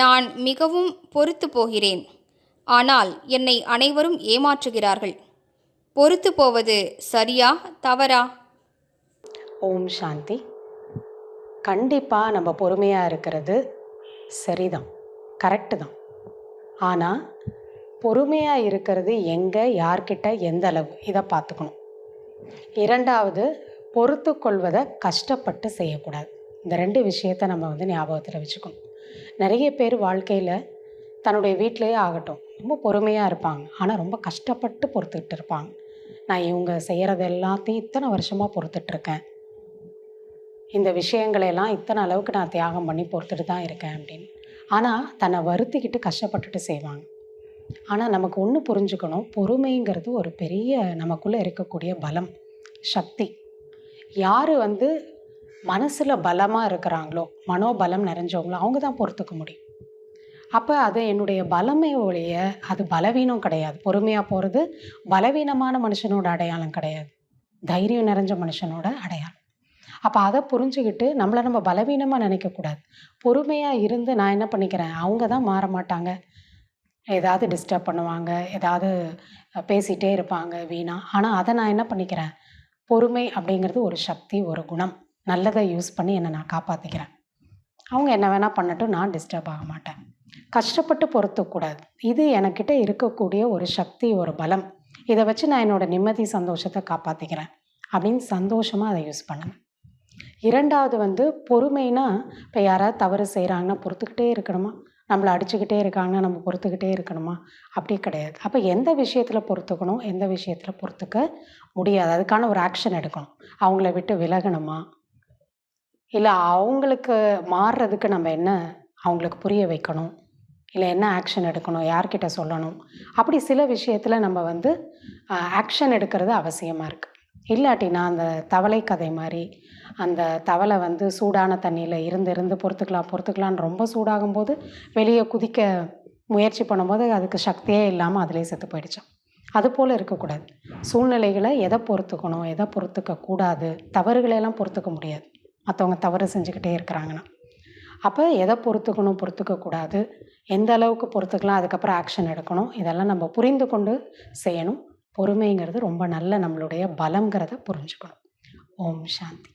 நான் மிகவும் பொறுத்து போகிறேன். ஆனால் என்னை அனைவரும் ஏமாற்றுகிறார்கள். பொறுத்து போவது சரியா தவறா? ஓம் சாந்தி. கண்டிப்பாக நம்ம பொறுமையாக இருக்கிறது சரிதான் கரெக்டு தான். ஆனால் பொறுமையாக இருக்கிறது எங்கே யார்கிட்ட எந்த அளவு இதை பார்த்துக்கணும் இரண்டாவது பொறுத்து கொள்வதை கஷ்டப்பட்டு செய்யக்கூடாது. இந்த ரெண்டு விஷயத்த நம்ம வந்து ஞாபகத்தில் வச்சுக்கணும். நிறைய பேர் வாழ்க்கையில் தன்னுடைய வீட்டிலேயே ஆகட்டும் ரொம்ப பொறுமையாக இருப்பாங்க. ஆனால் ரொம்ப கஷ்டப்பட்டு பொறுத்துக்கிட்டு இருப்பாங்க. நான் இவங்க செய்கிறது எல்லாத்தையும் இத்தனை வருஷமாக பொறுத்துட்ருக்கேன் இந்த விஷயங்களையெல்லாம் இத்தனை அளவுக்கு நான் தியாகம் பண்ணி பொறுத்துட்டு தான் இருக்கேன் அப்படின்னு. ஆனால் தன்னை வருத்திக்கிட்டு கஷ்டப்பட்டுட்டு செய்வாங்க. ஆனால் நமக்கு ஒன்று புரிஞ்சுக்கணும். பொறுமைங்கிறது ஒரு பெரிய நமக்குள்ளே இருக்கக்கூடிய பலம் சக்தி. யார் வந்து மனசில் பலமாக இருக்கிறாங்களோ மனோபலம் நிறைஞ்சவங்களோ அவங்க தான் பொறுத்துக்க முடியும். அப்போ அது என்னுடைய பலமே ஒழிய அது பலவீனம் கிடையாது. பொறுமையாக போகிறது பலவீனமான மனுஷனோட அடையாளம் கிடையாது. தைரியம் நிறைஞ்ச மனுஷனோட அடையாளம். அப்போ அதை புரிஞ்சுக்கிட்டு நம்மளை நம்ம பலவீனமாக நினைக்கக்கூடாது பொறுமையாக இருந்து நான் என்ன பண்ணிக்கிறேன்? அவங்க தான் மாற மாட்டாங்க. ஏதாவது டிஸ்டர்ப் பண்ணுவாங்க ஏதாவது பேசிகிட்டே இருப்பாங்க வீணா. ஆனால் அதை நான் என்ன பண்ணிக்கிறேன்? பொறுமை அப்படிங்கிறது ஒரு சக்தி ஒரு குணம். நல்லதை யூஸ் பண்ணி என்னை நான் காப்பாற்றிக்கிறேன் அவங்க என்ன வேணால் பண்ணட்டும் நான் டிஸ்டர்ப் ஆக மாட்டேன். கஷ்டப்பட்டு பொறுத்துக்கூடாது இது எனக்கிட்ட இருக்கக்கூடிய ஒரு சக்தி ஒரு பலம். இதை வச்சு நான் என்னோடய நிம்மதி சந்தோஷத்தை காப்பாற்றிக்கிறேன் அப்படின்னு சந்தோஷமாக அதை யூஸ் பண்ணுங்கள் இரண்டாவது வந்து பொறுமைனா இப்போ யாராவது தவறு செய்கிறாங்கன்னா பொறுத்துக்கிட்டே இருக்கணுமா? நம்மளை அடிச்சுக்கிட்டே இருக்காங்கன்னா நம்ம பொறுத்துக்கிட்டே இருக்கணுமா? அப்படி கிடையாது. அப்போ எந்த விஷயத்தில் பொறுத்துக்கணும் எந்த விஷயத்தில் பொறுத்துக்க முடியாது. அதுக்கான ஒரு ஆக்ஷன் எடுக்கணும். அவங்கள விட்டு விலகணுமா? இல்லை அவங்களுக்கு மாறுறதுக்கு நம்ம என்ன அவங்களுக்கு புரிய வைக்கணும்? இல்லை என்ன ஆக்ஷன் எடுக்கணும்? யார்கிட்ட சொல்லணும்? அப்படி சில விஷயத்தில் நம்ம வந்து ஆக்ஷன் எடுக்கிறது அவசியமாக இருக்குது இல்லாட்டினா அந்த தவளை கதை மாதிரி அந்த தவளை வந்து சூடான தண்ணியில் இருந்து இருந்து பொறுத்துக்கலாம் பொறுத்துக்கலான்னு ரொம்ப சூடாகும் போது வெளியே குதிக்க முயற்சி பண்ணும்போது அதுக்கு சக்தியே இல்லாமல் அதிலே செத்து போயிடுச்சான் அது போல் இருக்கக்கூடாது. சூழ்நிலைகளை எதை பொறுத்துக்கணும் எதை பொறுத்துக்க கூடாது தவறுகளையெல்லாம் பொறுத்துக்க முடியாது. மற்றவங்க தவறு செஞ்சுக்கிட்டே இருக்கிறாங்கன்னா அப்போ எதை பொறுத்துக்கணும் பொறுத்துக்க கூடாது. எந்த அளவுக்கு பொறுத்துக்கலாம் அதுக்கப்புறம் ஆக்ஷன் எடுக்கணும். இதெல்லாம் நம்ம புரிந்து கொண்டு செய்யணும். பொறுமைங்கிறது ரொம்ப நல்ல நம்மளுடைய பலங்கிறத புரிஞ்சுக்கணும். ஓம் சாந்தி.